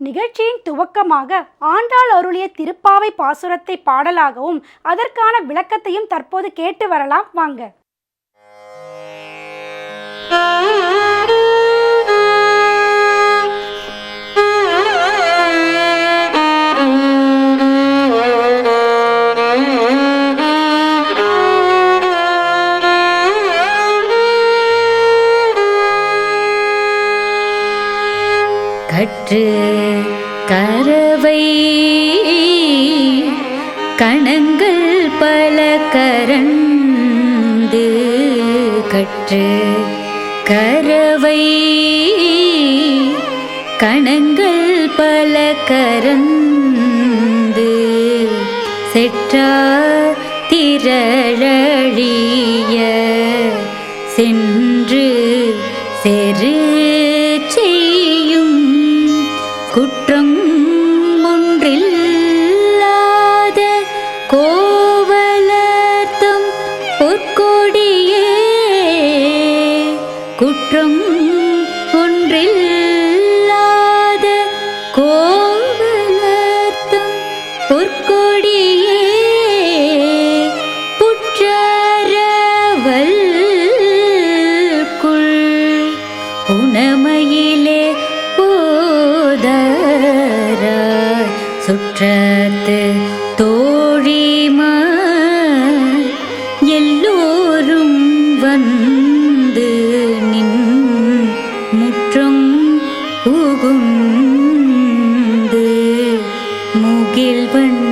நிகழ்ச்சியின் துவக்கமாக ஆண்டாள் அருளிய திருப்பாவை பாசுரத்தை பாடலாகவும் அதற்கான விளக்கத்தையும் தற்போது கேட்டு வரலாம். வாங்க. கற்று கரவை கணங்கள் பல கரண்டு கற்று கரவை கணங்கள் பல கரந்து செற்றா திரழிய சென்று செரு குற்றம் ஒன்றில்லாத கோவலர்த்தம் பொற்கொடியே. புற்றரவல்குள் உணமையிலே போதராய் சுற்றத்து தோழிமா எல்லோரும் வந்து புகுந்து முகில் வண்ணன்